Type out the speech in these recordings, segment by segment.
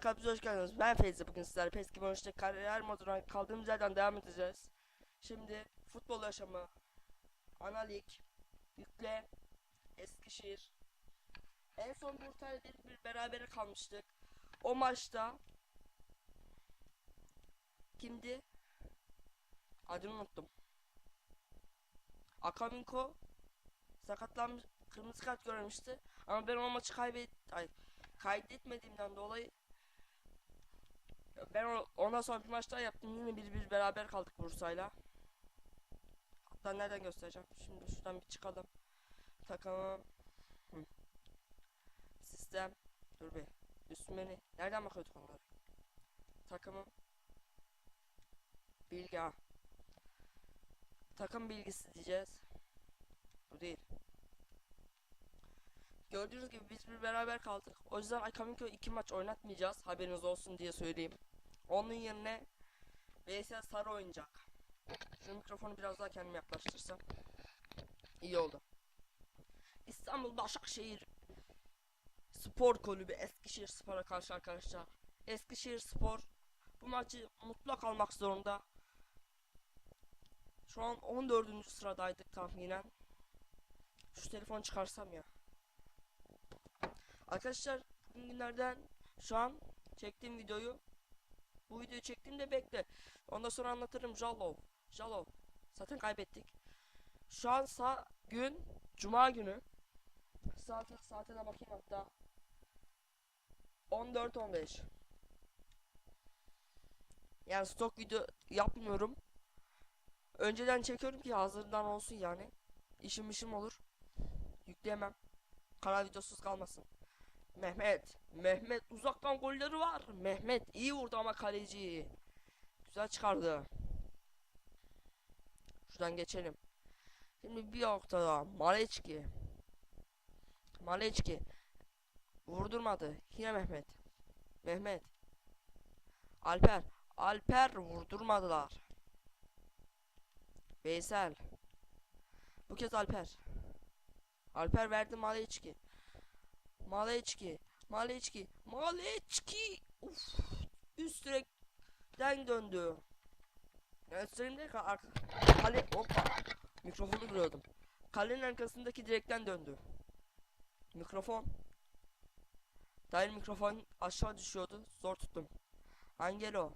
kalbinize hoş geldiniz. Ben Feyzi. Bugün sizlerle PES gibi işte kariyer moduna kaldığımız yerden devam edeceğiz. Şimdi futbol yaşamı, ana lig, yükle, Eskişehir. En son Burtay'la bir, bir berabere kalmıştık. O maçta kimdi? Adını unuttum. Akaminko sakatlanmış, kırmızı kart görmüştü. Ama ben o maçı kaybet, ay, kaydetmediğimden dolayı ben o- ondan sonra bir maç daha yaptım. Yine bir bir beraber kaldık Bursa'yla. Hatta nereden göstereceğim? Şimdi şuradan bir çıkalım. Takımım. Hı. Sistem. Dur bir. Üstüme ne? Nereden bakıyorduk onlara? Takımım. Bilgi. Takım bilgisi diyeceğiz. Bu değil. Gördüğünüz gibi biz bir beraber kaldık. O yüzden Akaminko iki maç oynatmayacağız. Haberiniz olsun diye söyleyeyim. Onun yerine Veysel Sarı oynayacak. Şu mikrofonu biraz daha kendime yaklaştırsam. İyi oldu. İstanbul Başakşehir Spor Kulübü Eskişehir Spor'a karşı arkadaşlar. Eskişehir Spor bu maçı mutlak almak zorunda. Şu an 14. sıradaydık tahminen. Şu telefonu çıkarsam ya. Arkadaşlar bugün günlerden şu an çektiğim videoyu bu videoyu çektiğimde bekle. Ondan sonra anlatırım Jalov. Jalov. Zaten kaybettik. Şu an sa gün Cuma günü. Saate, saate de bakayım hatta. 14-15. Yani stok video yapmıyorum. Önceden çekiyorum ki hazırdan olsun yani. İşim işim olur. Yükleyemem. Kanal videosuz kalmasın. Mehmet. Mehmet uzaktan golleri var. Mehmet iyi vurdu ama kaleci. Güzel çıkardı. Şuradan geçelim. Şimdi bir noktada Maleçki. Maleçki. Vurdurmadı. Yine Mehmet. Mehmet. Alper. Alper vurdurmadılar. Veysel. Bu kez Alper. Alper verdi Maleçki. Maleçki. Maleçki. Maleçki. Uf. Üst direkten döndü. Yani kal arka kale hoppa. Mikrofonu kırıyordum. Kalenin arkasındaki direkten döndü. Mikrofon. Dahil mikrofon aşağı düşüyordu. Zor tuttum. Angelo.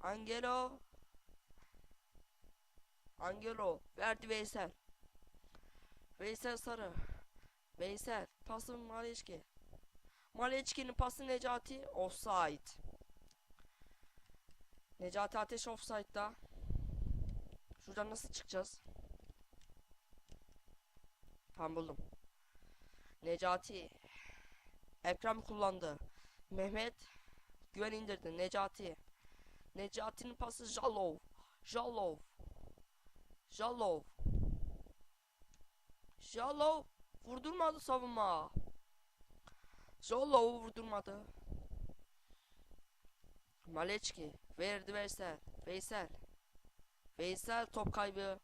Angelo. Angelo. Verdi Veysel. Veysel Sarı. Veysel. Pası Maleçki. Maleçki'nin pası Necati. Offside. Necati Ateş offside'da. Şuradan nasıl çıkacağız? Tamam buldum. Necati. Ekrem kullandı. Mehmet. Güven indirdi. Necati. Necati'nin pası Jalov. Jalov. Jalov. Jalov. Vurdurmadı savunma. Jalov vurdurmadı. Maleçki. Verdi Veysel. Veysel. Veysel top kaybı.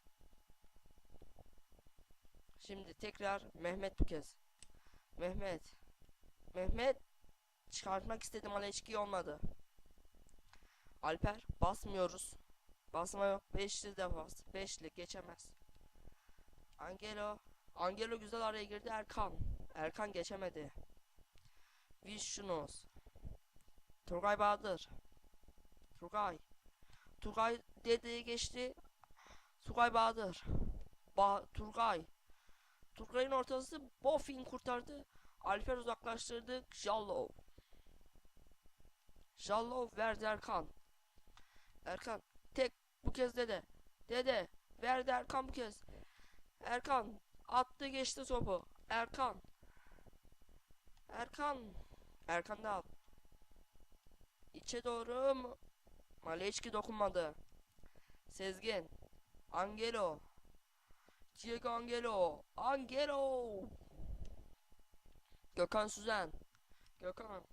Şimdi tekrar Mehmet bu kez. Mehmet. Mehmet. Çıkartmak istedim Maleçki olmadı. Alper basmıyoruz. Basma yok. Beşli defans. Beşli geçemez. Angelo. Angelo güzel araya girdi. Erkan. Erkan geçemedi. Vişnus. Turgay Bahadır. Turgay. Turgay dedeyi geçti. Turgay Bahadır. Ba Turgay. Turgay'ın ortası Bofin kurtardı. Alper uzaklaştırdı. Jallov. Jallov verdi Erkan. Erkan tek bu kez dede. Dede verdi Erkan bu kez. Erkan attı geçti topu. Erkan. Erkan. Erkan da al. İçe doğru mu? Maleçki dokunmadı. Sezgin. Angelo. Diego Angelo. Angelo. Gökhan Süzen. Gökhan.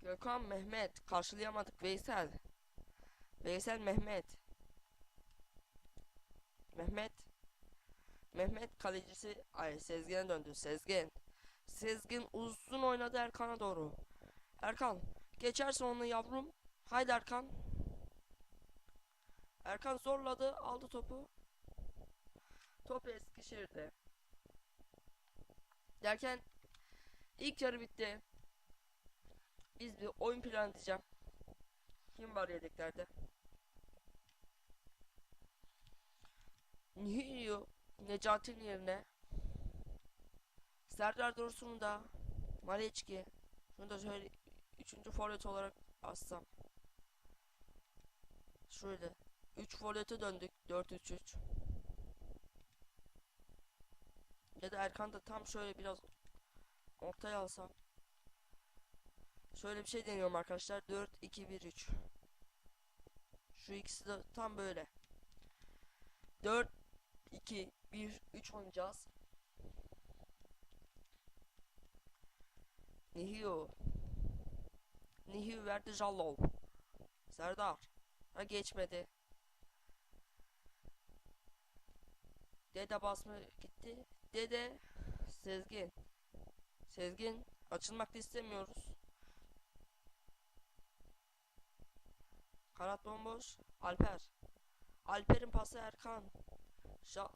Gökhan Mehmet. Karşılayamadık. Veysel. Veysel Mehmet. Mehmet. Mehmet kalecisi ay Sezgin'e döndü. Sezgin. Sezgin uzun oynadı Erkan'a doğru. Erkan. Geçersin onu yavrum. Haydi Erkan. Erkan zorladı. Aldı topu. Top Eskişehir'de. Derken ilk yarı bitti. Biz bir oyun planı diyeceğim. Kim var yedeklerde? Nihiyo Necati'nin yerine Serdar Dursun'u da Maleçki şunu da şöyle üçüncü forvet olarak assam. Şöyle 3 forvete döndük 4-3-3. Ya da Erkan da tam şöyle biraz ortaya alsam. Şöyle bir şey deniyorum arkadaşlar. 4-2-1-3. Şu ikisi de tam böyle. 4 2 1 3 oynayacağız. Nihiu. Nihiu verdi Jallov. Serdar. Ha geçmedi. Dede basma gitti. Dede Sezgin. Sezgin açılmak da istemiyoruz. Kanat bomboş. Alper. Alper'in pası Erkan. Şa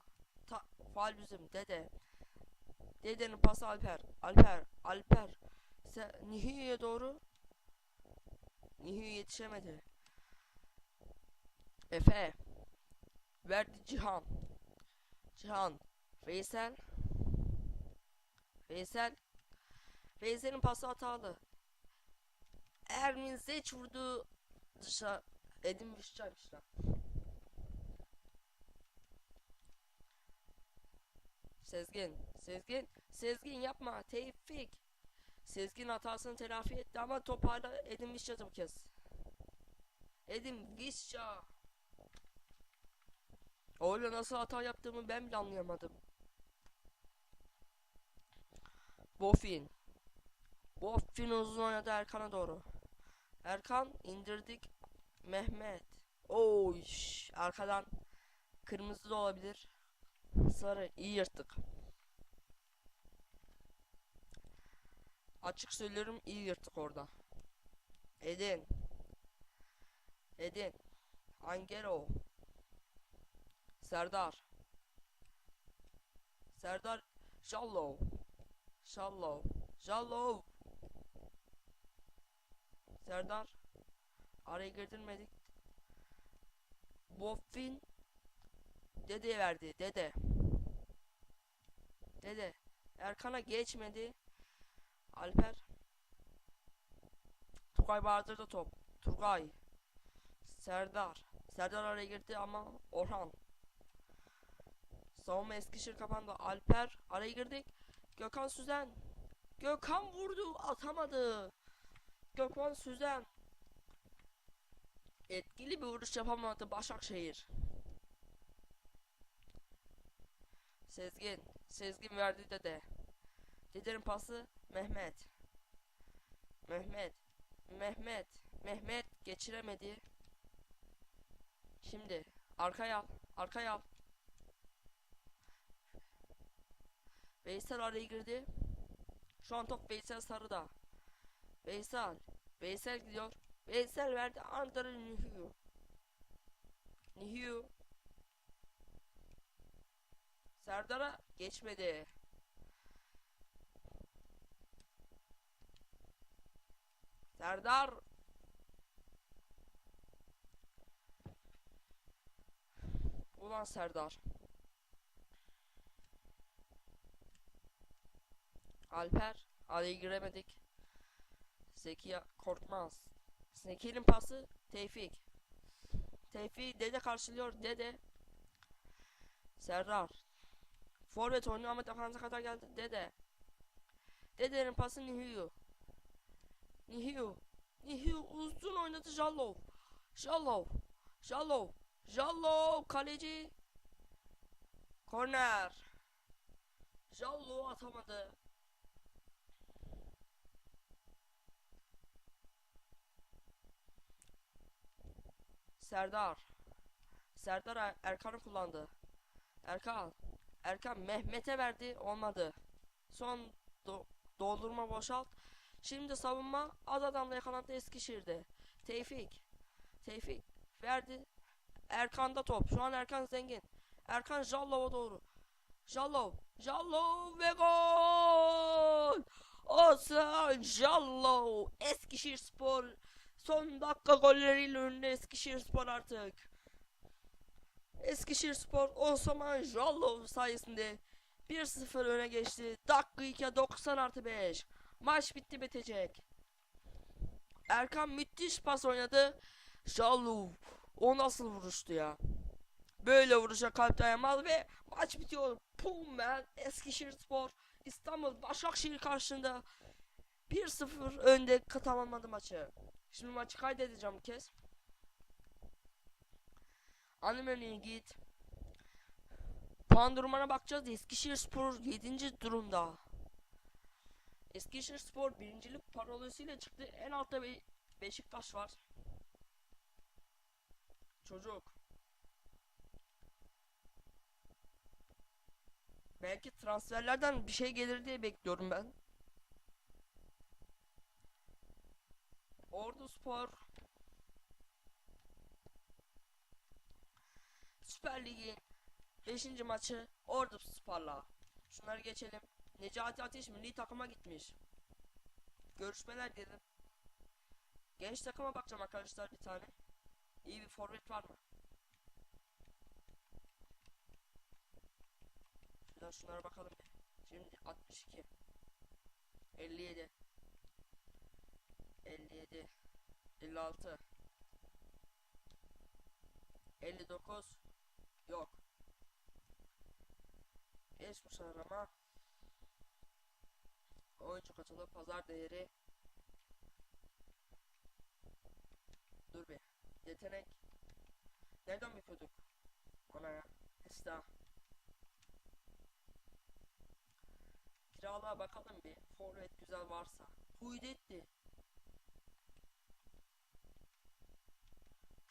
ta faal bizim dede. Dedenin pası Alper. Alper. Alper. Se Nihi'ye doğru. Nihi yetişemedi. Efe. Verdi Cihan. Cihan. Veysel. Veysel. Veysel'in pası hatalı. Ermin Zeç vurdu. Dışa Edim Vişçaymış lan. Sezgin, Sezgin, Sezgin yapma, Tevfik. Sezgin hatasını telafi etti ama top hala Edin Vişça'da bu kez. Edin Vişça. Öyle nasıl hata yaptığımı ben bile anlayamadım. Bofin. Bofin uzun oynadı Erkan'a doğru. Erkan indirdik. Mehmet. Oy, arkadan kırmızı da olabilir. Sarı iyi yırttık. Açık söylüyorum iyi yırttık orada. Edin. Edin. Angelo. Serdar. Serdar Shallow. Shallow. Shallow. Serdar. Araya girdirmedik. Boffin. Dede verdi. Dede. Dede. Erkan'a geçmedi. Alper. Turgay bağırdırdı top. Turgay. Serdar. Serdar araya girdi ama Orhan. Savunma Eskişehir kapandı. Alper araya girdik. Gökhan Süzen. Gökhan vurdu atamadı. Gökhan Süzen. Etkili bir vuruş yapamadı Başakşehir. Sezgin. Sezgin verdi dede. Dedenin pası Mehmet. Mehmet. Mehmet. Mehmet geçiremedi. Şimdi arkaya al. Arkaya al. Veysel araya girdi. Şu an top Veysel Sarı'da. Veysel. Veysel gidiyor. Veysel verdi. Andrei Nihiu. Nihiu. Serdar'a geçmedi. Serdar. Ulan Serdar. Alper. Araya giremedik. Zeki Korkmaz. Zeki'nin pası Tevfik. Tevfik dede karşılıyor dede. Serdar. Forvet oynuyor ama defansa kadar geldi dede. Dedenin pası Nihiu. Nihiu. Nihiu uzun oynadı Jallov. Jallov. Jallov. Jallov kaleci. Korner. Jallov atamadı. Serdar. Serdar Er- Erkan'ı kullandı. Erkan. Erkan Mehmet'e verdi. Olmadı. Son do- doldurma boşalt. Şimdi savunma az adamla yakalandı Eskişehir'de. Tevfik. Tevfik verdi. Erkan'da top. Şu an Erkan zengin. Erkan Jallov'a doğru. Jallov. Jallov ve gol. Oğuzhan Jallov. Eskişehir Spor. Son dakika golleriyle önünde Eskişehir Spor artık. Eskişehir Spor Osman Jallov sayesinde 1-0 öne geçti. Dakika 2 90 artı 5. Maç bitti bitecek. Erkan müthiş pas oynadı. Jallov. O nasıl vuruştu ya? Böyle vuruşa kalp dayanmaz ve maç bitiyor. Pum man Eskişehir Spor İstanbul Başakşehir karşısında 1-0 önde tamamladı maçı. Şimdi maçı kaydedeceğim kez. Ana menüye git. Puan durumuna bakacağız. Eskişehir Spor 7. durumda. Eskişehir Spor birincilik parolasıyla çıktı. En altta Be- Beşiktaş var. Çocuk. Belki transferlerden bir şey gelir diye bekliyorum ben. Ordu Spor Süper Lig'in 5. maçı Ordu Spor'la. Şunları geçelim. Necati Ateş milli takıma gitmiş. Görüşmeler dedim. Genç takıma bakacağım arkadaşlar bir tane. İyi bir forvet var mı? Şuradan şunlara bakalım. Şimdi 62 57 57 56 59 Yok. Geçmiş arama. Oyuncu katılı pazar değeri. Dur bir. Yetenek. Nereden bakıyorduk? Ona ya. Hesta. Kiralığa bakalım bir. Forvet güzel varsa. Huydetti.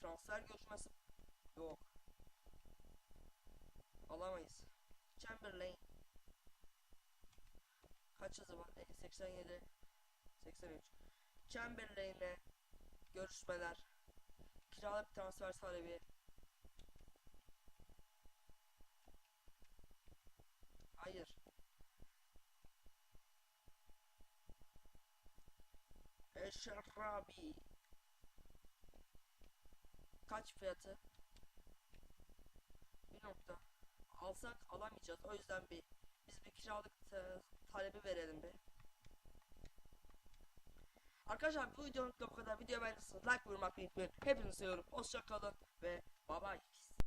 Transfer görüşmesi yok. Alamayız. Chamberlain. Kaç hızı var? E, 87 83 Chamberlain'le görüşmeler. Kiralık transfer talebi. Hayır. Eşrabi. Kaç fiyatı? Bir nokta. Alsak alamayacağız. O yüzden bir biz bir kiralık ta- talebi verelim bir. Arkadaşlar bu videonun bu kadar. Video beğenirseniz like vurmak unutmayın. Hepinizi seviyorum. Hoşça kalın ve bye bye.